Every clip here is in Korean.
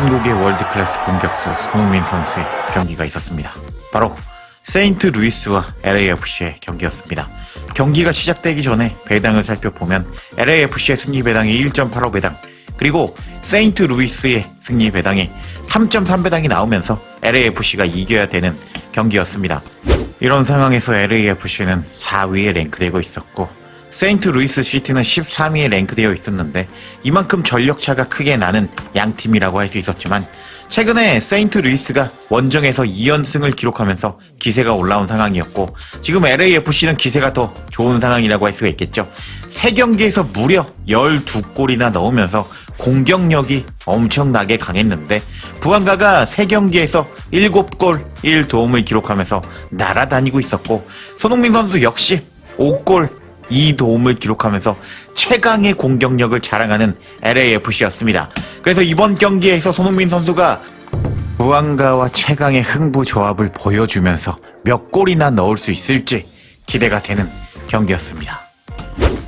한국의 월드클래스 공격수 손흥민 선수의 경기가 있었습니다. 바로 세인트 루이스와 LAFC의 경기였습니다. 경기가 시작되기 전에 배당을 살펴보면 LAFC의 승리 배당이 1.85 배당, 그리고 세인트 루이스의 승리 배당이 3.3 배당이 나오면서 LAFC가 이겨야 되는 경기였습니다. 이런 상황에서 LAFC는 4위에 랭크되고 있었고 세인트 루이스 시티는 13위에 랭크되어 있었는데 이만큼 전력차가 크게 나는 양 팀이라고 할 수 있었지만 최근에 세인트 루이스가 원정에서 2연승을 기록하면서 기세가 올라온 상황이었고 지금 LAFC는 기세가 더 좋은 상황이라고 할 수가 있겠죠. 세 경기에서 무려 12골이나 넣으면서 공격력이 엄청나게 강했는데 부안가가 세 경기에서 7골 1도움을 기록하면서 날아다니고 있었고 손흥민 선수 역시 5골 2도움을 기록하면서 최강의 공격력을 자랑하는 LAFC였습니다. 그래서 이번 경기에서 손흥민 선수가 부안가와 최강의 흥부 조합을 보여주면서 몇 골이나 넣을 수 있을지 기대가 되는 경기였습니다.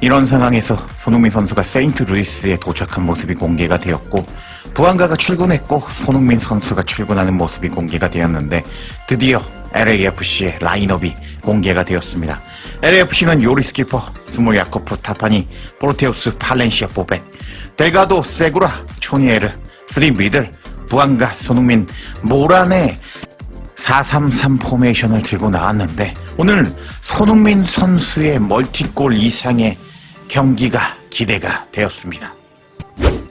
이런 상황에서 손흥민 선수가 세인트 루이스에 도착한 모습이 공개가 되었고 부안가가 출근했고 손흥민 선수가 출근하는 모습이 공개가 되었는데 드디어 LAFC의 라인업이 공개가 되었습니다. LAFC는 요리스 키퍼, 스몰 야코프 타파니, 포르테우스 팔렌시아 보백, 델가도 세구라, 초니에르, 쓰리 미들, 부안가, 손흥민, 모란의 433 포메이션을 들고 나왔는데 오늘 손흥민 선수의 멀티골 이상의 경기가 기대가 되었습니다.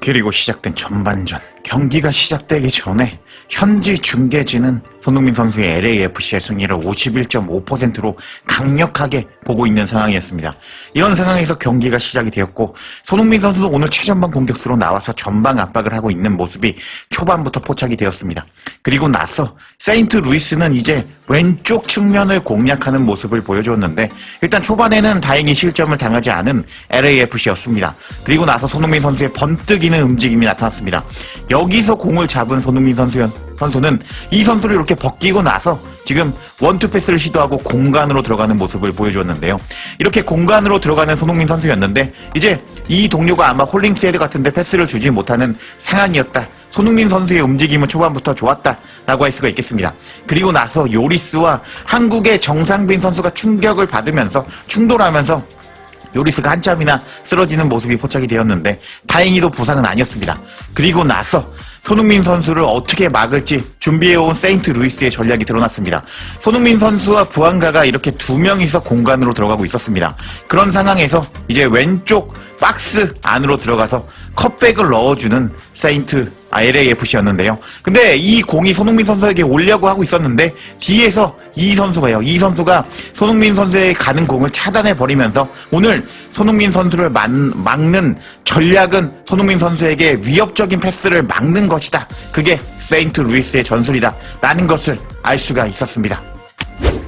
그리고 시작된 전반전 경기가 시작되기 전에 현지 중계진은 손흥민 선수의 LAFC의 승리를 51.5%로 강력하게 보고 있는 상황이었습니다. 이런 상황에서 경기가 시작이 되었고 손흥민 선수도 오늘 최전방 공격수로 나와서 전방 압박을 하고 있는 모습이 초반부터 포착이 되었습니다. 그리고 나서 세인트 루이스는 이제 왼쪽 측면을 공략하는 모습을 보여주었는데 일단 초반에는 다행히 실점을 당하지 않은 LAFC였습니다. 그리고 나서 손흥민 선수의 번뜩이는 움직임이 나타났습니다. 여기서 공을 잡은 손흥민 선수, 선수는 이 선수를 이렇게 벗기고 나서 지금 원투 패스를 시도하고 공간으로 들어가는 모습을 보여주었는데요. 이렇게 공간으로 들어가는 손흥민 선수였는데 이제 이 동료가 아마 홀링스헤드 같은데 패스를 주지 못하는 상황이었다. 손흥민 선수의 움직임은 초반부터 좋았다라고 할 수가 있겠습니다. 그리고 나서 요리스와 한국의 정상빈 선수가 충격을 받으면서 충돌하면서 요리스가 한참이나 쓰러지는 모습이 포착이 되었는데 다행히도 부상은 아니었습니다. 그리고 나서 손흥민 선수를 어떻게 막을지 준비해온 세인트 루이스의 전략이 드러났습니다. 손흥민 선수와 부안가가 이렇게 두 명이서 공간으로 들어가고 있었습니다. 그런 상황에서 이제 왼쪽 박스 안으로 들어가서 컵백을 넣어주는 세인트 LAFC였는데요. 근데 이 공이 손흥민 선수에게 오려고 하고 있었는데 뒤에서 이 선수가요. 이 선수가 손흥민 선수의 가는 공을 차단해 버리면서 오늘 손흥민 선수를 막, 막는 전략은 손흥민 선수에게 위협적인 패스를 막는 것이다. 그게 세인트 루이스의 전술이다. 라는 것을 알 수가 있었습니다.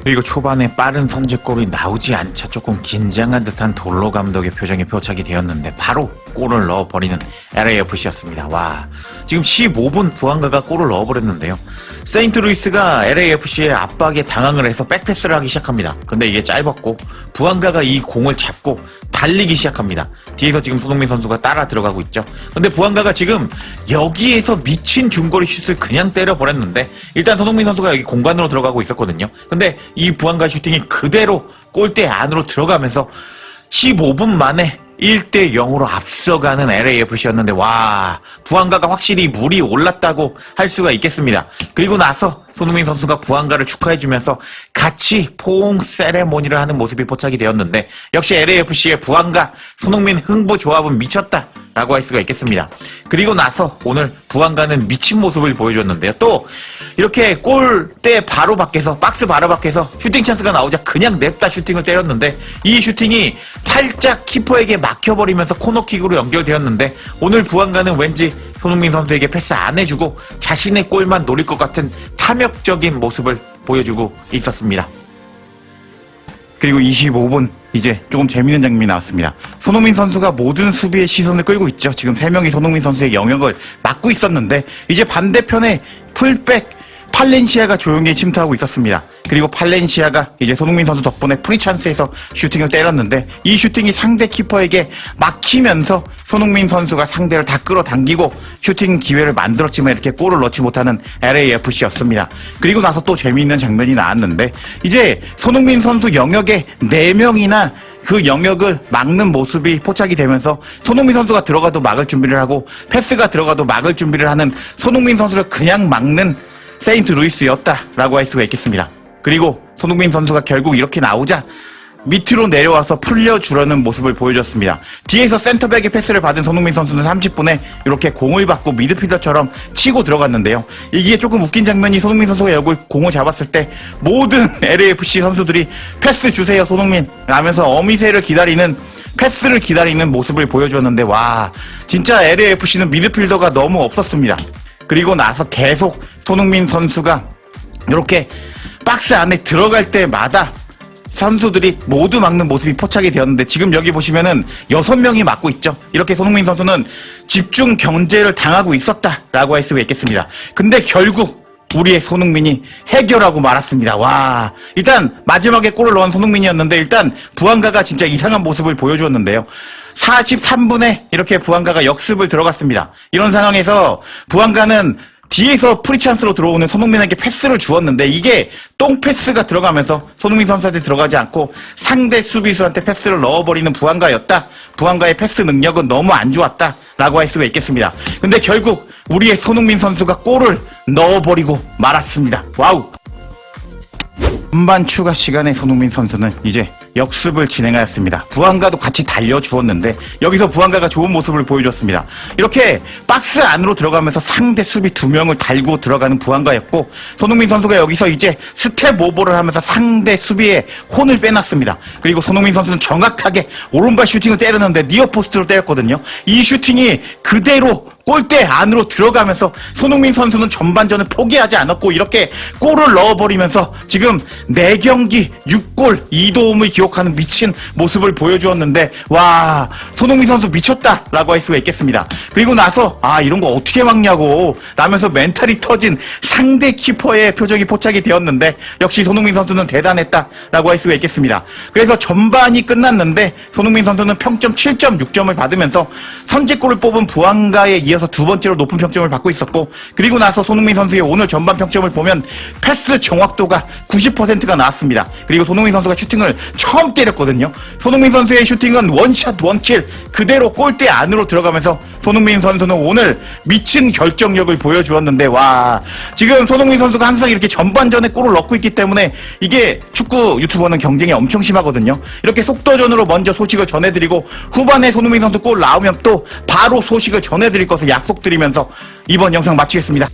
그리고 초반에 빠른 선제골이 나오지 않자 조금 긴장한 듯한 돌로 감독의 표정이 표착이 되었는데 바로 골을 넣어버리는 LAFC였습니다. 와 지금 15분 부안가가 골을 넣어버렸는데요. 세인트 루이스가 LAFC의 압박에 당황을 해서 백패스를 하기 시작합니다. 근데 이게 짧았고 부안가가 이 공을 잡고 달리기 시작합니다. 뒤에서 지금 손흥민 선수가 따라 들어가고 있죠. 근데 부안가가 지금 여기에서 미친 중거리 슛을 그냥 때려버렸는데 일단 손흥민 선수가 여기 공간으로 들어가고 있었거든요. 근데 이 부안가 슈팅이 그대로 골대 안으로 들어가면서 15분 만에 1대 0으로 앞서가는 LAFC였는데 와 부안가가 확실히 물이 올랐다고 할 수가 있겠습니다. 그리고 나서 손흥민 선수가 부안가를 축하해주면서 같이 포옹 세레모니를 하는 모습이 포착이 되었는데 역시 LAFC의 부안가 손흥민 흥부 조합은 미쳤다. 라고 할 수가 있겠습니다. 그리고 나서 오늘 부안가는 미친 모습을 보여줬는데요. 또 이렇게 골대 바로 밖에서 박스 바로 밖에서 슈팅 찬스가 나오자 그냥 냅다 슈팅을 때렸는데 이 슈팅이 살짝 키퍼에게 막혀버리면서 코너킥으로 연결되었는데 오늘 부안가는 왠지 손흥민 선수에게 패스 안 해주고 자신의 골만 노릴 것 같은 탐욕적인 모습을 보여주고 있었습니다. 그리고 25분 이제 조금 재밌는 장면이 나왔습니다. 손흥민 선수가 모든 수비의 시선을 끌고 있죠. 지금 3명이 손흥민 선수의 영역을 막고 있었는데 이제 반대편에 풀백 팔렌시아가 조용히 침투하고 있었습니다. 그리고 팔렌시아가 이제 손흥민 선수 덕분에 프리찬스에서 슈팅을 때렸는데 이 슈팅이 상대 키퍼에게 막히면서 손흥민 선수가 상대를 다 끌어당기고 슈팅 기회를 만들었지만 이렇게 골을 넣지 못하는 LAFC였습니다. 그리고 나서 또 재미있는 장면이 나왔는데 이제 손흥민 선수 영역에 4명이나 그 영역을 막는 모습이 포착이 되면서 손흥민 선수가 들어가도 막을 준비를 하고 패스가 들어가도 막을 준비를 하는 손흥민 선수를 그냥 막는 세인트 루이스였다라고 할 수가 있겠습니다. 그리고 손흥민 선수가 결국 이렇게 나오자 밑으로 내려와서 풀려주려는 모습을 보여줬습니다. 뒤에서 센터백의 패스를 받은 손흥민 선수는 30분에 이렇게 공을 받고 미드필더처럼 치고 들어갔는데요. 이게 조금 웃긴 장면이 손흥민 선수가 여기 공을 잡았을 때 모든 LAFC 선수들이 패스 주세요 손흥민 라면서 어미새를 기다리는 패스를 기다리는 모습을 보여주었는데 와 진짜 LAFC는 미드필더가 너무 없었습니다. 그리고 나서 계속 손흥민 선수가 이렇게 박스 안에 들어갈 때마다 선수들이 모두 막는 모습이 포착이 되었는데 지금 여기 보시면은 여섯 명이 막고 있죠. 이렇게 손흥민 선수는 집중 경제를 당하고 있었다라고 할 수가 있겠습니다. 근데 결국 우리의 손흥민이 해결하고 말았습니다. 와, 일단 마지막에 골을 넣은 손흥민이었는데 일단 부안가가 진짜 이상한 모습을 보여주었는데요. 43분에 이렇게 부안가가 역습을 들어갔습니다. 이런 상황에서 부안가는 뒤에서 프리찬스로 들어오는 손흥민에게 패스를 주었는데 이게 똥 패스가 들어가면서 손흥민 선수한테 들어가지 않고 상대 수비수한테 패스를 넣어버리는 부안가였다. 부안가의 패스 능력은 너무 안 좋았다 라고 할 수가 있겠습니다. 근데 결국 우리의 손흥민 선수가 골을 넣어버리고 말았습니다. 와우. 전반 추가 시간에 손흥민 선수는 이제 역습을 진행하였습니다. 부안가도 같이 달려주었는데 여기서 부안가가 좋은 모습을 보여줬습니다. 이렇게 박스 안으로 들어가면서 상대 수비 두 명을 달고 들어가는 부안가였고 손흥민 선수가 여기서 이제 스텝 오버를 하면서 상대 수비에 혼을 빼놨습니다. 그리고 손흥민 선수는 정확하게 오른발 슈팅을 때렸는데 니어 포스트로 때렸거든요. 이 슈팅이 그대로 골대 안으로 들어가면서 손흥민 선수는 전반전을 포기하지 않았고 이렇게 골을 넣어버리면서 지금 4경기 6골 2도움을 기록하는 미친 모습을 보여주었는데 와 손흥민 선수 미쳤다 라고 할 수가 있겠습니다. 그리고 나서 아 이런 거 어떻게 막냐고 라면서 멘탈이 터진 상대 키퍼의 표정이 포착이 되었는데 역시 손흥민 선수는 대단했다 라고 할 수가 있겠습니다. 그래서 전반이 끝났는데 손흥민 선수는 평점 7.6점을 받으면서 선제골을 뽑은 부안가에 이어서 두 번째로 높은 평점을 받고 있었고 그리고 나서 손흥민 선수의 오늘 전반 평점을 보면 패스 정확도가 90%가 나왔습니다. 그리고 손흥민 선수가 슈팅을 처음 때렸거든요. 손흥민 선수의 슈팅은 원샷 원킬 그대로 골대 안으로 들어가면서 손흥민 선수는 오늘 미친 결정력을 보여주었는데 와 지금 손흥민 선수가 항상 이렇게 전반전에 골을 넣고 있기 때문에 이게 축구 유튜버는 경쟁이 엄청 심하거든요. 이렇게 속도전으로 먼저 소식을 전해드리고 후반에 손흥민 선수 골 나오면 또 바로 소식을 전해드릴 약속드리면서 이번 영상 마치겠습니다.